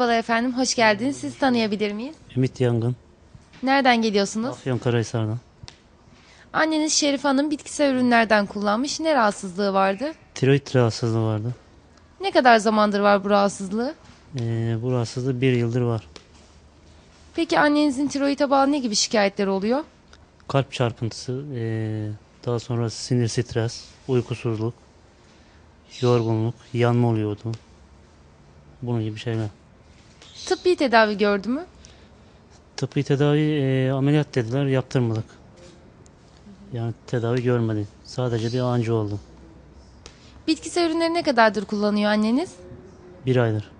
efendim, hoş geldiniz. Sizi tanıyabilir miyiz? Ümit Yangın, Nereden geliyorsunuz? Afyonkarahisar'dan. Anneniz Şerif Hanım bitkisel ürünlerden kullanmış. Ne rahatsızlığı vardı? Tiroid rahatsızlığı vardı. Ne kadar zamandır var bu rahatsızlığı? Ee, bu rahatsızlığı bir yıldır var. Peki annenizin tiroide bağlı ne gibi şikayetleri oluyor? Kalp çarpıntısı, ee, daha sonra sinir stres, uykusuzluk, yorgunluk, yanma oluyordu. Bunun gibi şeyler. Tıbbi tedavi gördü mü? Tıbbi tedavi ee, ameliyat dediler, yaptırmadık. Yani tedavi görmedi. Sadece bir anca oldu. Bitkisel ürünleri ne kadardır kullanıyor anneniz? Bir aydır.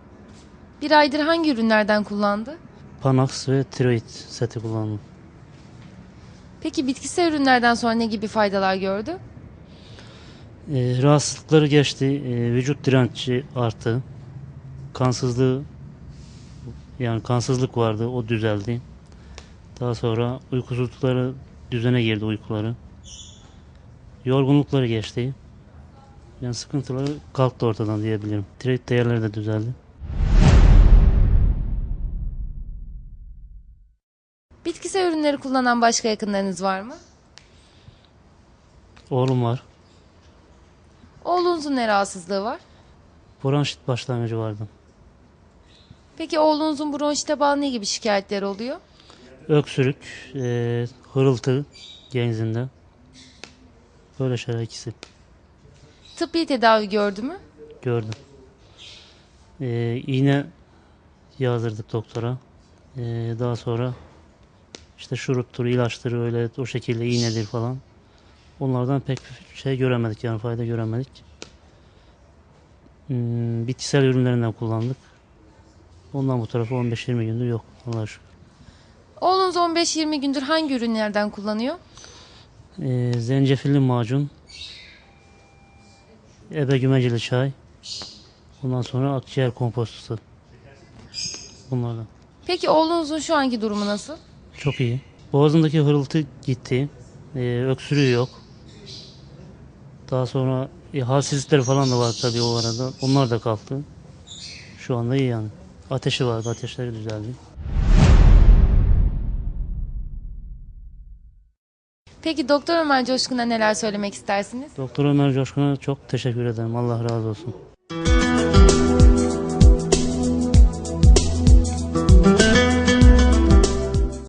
Bir aydır hangi ürünlerden kullandı? Panax ve tiroid seti kullandım. Peki bitkisel ürünlerden sonra ne gibi faydalar gördü? Ee, rahatsızlıkları geçti, ee, vücut direnci arttı, kansızlığı yani kansızlık vardı, o düzeldi. Daha sonra uykusuzlukları düzene girdi uykuları. Yorgunlukları geçti. Yani sıkıntıları kalktı ortadan diyebilirim. Tiroid değerleri de düzeldi. Bitkisel ürünleri kullanan başka yakınlarınız var mı? Oğlum var. Oğlunuzun ne rahatsızlığı var? Bronşit başlangıcı vardı. Peki oğlunuzun bronşite bağlı ne gibi şikayetleri oluyor? Öksürük, ee, hırıltı genzinde. Böyle şeyler ikisi. Tıbbi tedavi gördü mü? Gördüm. Ee, iğne yazdırdık doktora. Ee, daha sonra işte şuruptur, ilaçtır öyle o şekilde iğnedir falan. Onlardan pek şey göremedik yani fayda göremedik. Hmm, bitkisel ürünlerinden kullandık. Ondan bu tarafa 15-20 gündür yok. Allah'a şükür. Oğlunuz 15-20 gündür hangi ürünlerden kullanıyor? Ee, zencefilli macun, ebe gümecili çay, ondan sonra akciğer kompostosu. Bunlardan. Peki oğlunuzun şu anki durumu nasıl? Çok iyi. Boğazındaki hırıltı gitti. Ee, öksürüğü yok. Daha sonra e, halsizlikleri falan da var tabii o arada. Onlar da kalktı. Şu anda iyi yani. Ateşi vardı. Ateşleri düzeldi. Peki Doktor Ömer Coşkun'a neler söylemek istersiniz? Doktor Ömer Coşkun'a çok teşekkür ederim. Allah razı olsun.